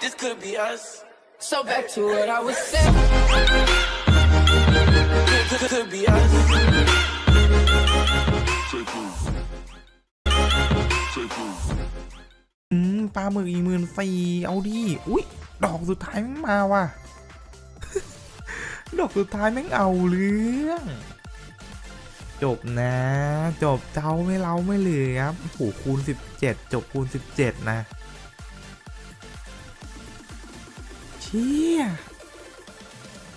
this could be us. So back to what I was saying. Could, could, could be us. Take move. Take move. อืมปลาหมึกอีกหมื่นสี่เอาดิอุ้ยดอกสุดท้ายแม่งมาว่ะ ดอกสุดท้ายแม่งเอาเรื่อง จบนะ จบเจ้าไม่เล้าไม่เหลือครับโอ้โหคูณ 17 จบคูณ 17 นะ ชี่ย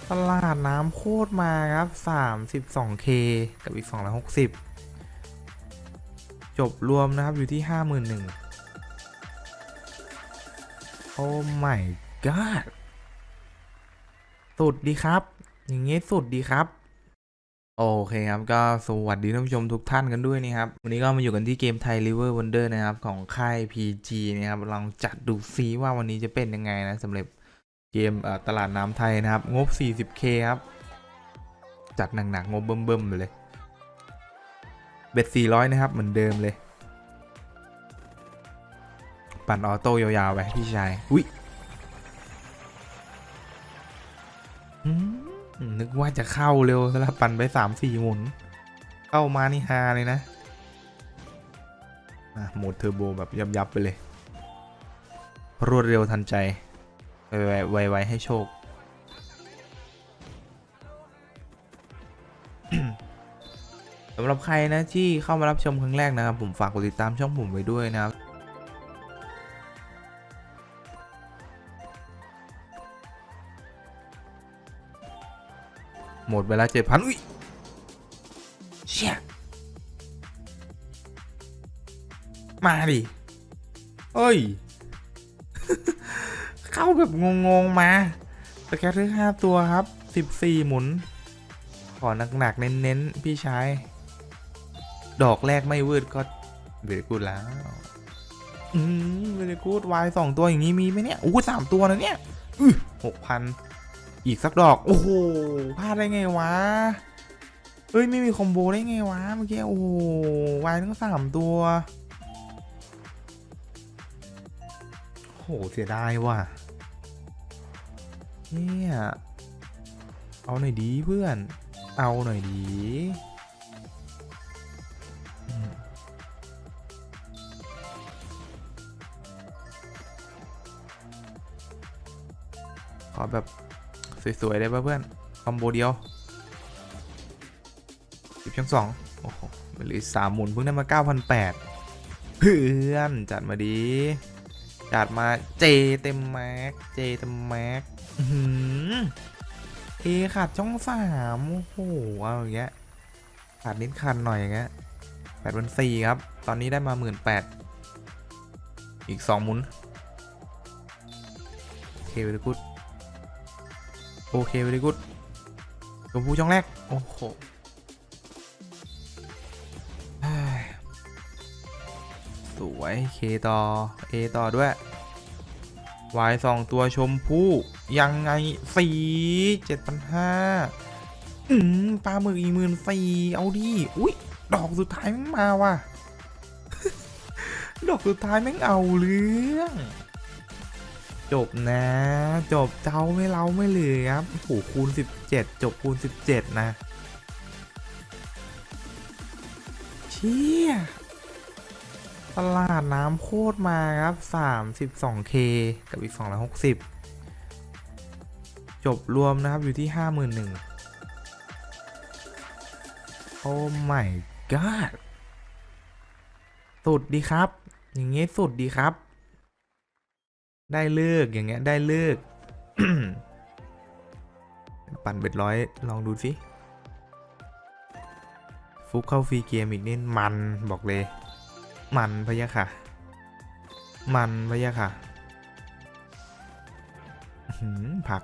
ตลาดน้ำโคตรมาครับ 32k กับอีก 260 จบรวมนะครับอยู่ที่ 51,000โอ้ my god สุดดีครับ อย่างงี้สุดดีครับ โอเคครับ ก็สวัสดีท่านผู้ชมทุกท่านกันด้วยนะครับ วันนี้ก็มาอยู่กันที่เกมไทย River Wonder นะครับ ของค่าย PG นะครับ ลองจัดดูซิว่าวันนี้จะเป็นยังไงนะสำหรับ เกมตลาดน้ำไทยนะครับ งบ 40k ครับ จัดหนักๆ งบเบิ่มๆไปเลย เบ็ด 400 นะครับ เหมือนเดิมเลย ปั่นออโต้ยาวๆ ไป พี่ชาย อุ้ยนึกว่าจะเข้าเร็วแล้วปั่นไปสามสี่หมุน เข้ามานี่ฮาเลยนะอะโหมดเทอร์โบแบบยับๆไปเลย รวดเร็วทันใจ ไวๆไวให้โชค สำหรับใครนะที่เข้ามารับชมครั้งแรกนะครับ ผมฝากกดติดตามช่องผมไว้ด้วยนะครับหมดเวลาเจ็ดพันอุ้ยเชี่ยมาดิเอ้ย เข้าแบบงงๆมาสแกตเตอร์ห้าตัวครับสิบสี่หมุน ขอหนักๆ เน้นๆ พี่ชาย ดอกแรกไม่วืดก็เวรกูดแล้ว อืมเวรกูดวายสองตัวอย่างนี้มีไหมเนี่ย อู้สามตัวนะเนี่ยหกพันอีกสักดอก โอ้โหพลาดได้ไงวะเฮ้ย ไม่มีคอมโบได้ไงวะ เมื่อกี้ โอ้โหวายทั้งสามตัวโหเสียดายว่ะ เนี่ยเอาหน่อยดีเพื่อน เอาหน่อยดีขอแบบ สวย ๆ ได้ป่ะเพื่อน คอมโบเดียวสิบช่องสองโอ้โหเหลือสามหมุนเพิ่งได้มาเก้าพันแปดเพื่อน จัดมาดี จัดมาเจเต็มแม็กเจเต็มแม็กอื้อหือเอขาดช่องสามโอ้โหเอาอย่างเงี้ยขาดนิดคันหน่อยอย่างเงี้ยแปดพันสี่ครับ ตอนนี้ได้มาหมื่นแปดอีกสองหมุนโอเคเวลกูดโอเคเวลกูดชมพูช่องแรก โอ้โห สวยเคต่อเอต่อด้วยวายสองตัวชมพู่ยังไงสี่เจ็ดพันห้าปลาหมึกอีหมื่นสี่เอาดิอุ้ยดอกสุดท้ายแม่งมาว่ะ ดอกสุดท้ายแม่งเอาเรื่องจบนะ จบเจ้าไม่เล้าไม่เหลือครับโอ้โหคูณ17จบคูณ17นะ เชี่ย ตลาดน้ำโคตรมาครับ 32k กับอีก 260 จบรวมนะครับอยู่ที่ 51,000โอ้ my god สุดดีครับ อย่างงี้สุดดีครับ ได้เลิกอย่างเงี้ยได้เลิก ปั่นเบ็ดร้อยลองดูสิ ฟุกเข้าฟรีเกมอีกนี่มันบอกเลย มันพะยะค่ะ มันพะยะค่ะหือผัก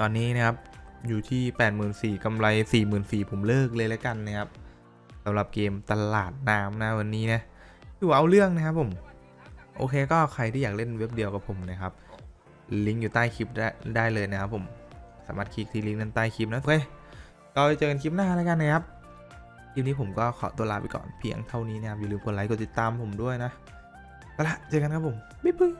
ตอนนี้นะครับอยู่ที่ 84,000กำไร 44,000 ผมเลิกเลยแล้วกันนะครับสำหรับเกมตลาดน้ำนะวันนี้นะถือว่าเอาเรื่องนะครับผม โอเคก็ใครที่อยากเล่นเว็บเดียวกับผมนะครับ ลิงก์อยู่ใต้คลิปได้ได้เลยนะครับผม สามารถคลิกที่ลิงก์นั้นใต้คลิปนะโอเค ก็ไปเจอกันคลิปหน้าแล้วกันนะครับ คลิปนี้ผมก็ขอตัวลาไปก่อนเพียงเท่านี้นะครับอย่าลืมกดไลค์กดติดตามผมด้วยนะก็ละเจอกันครับผม บ๊ายบาย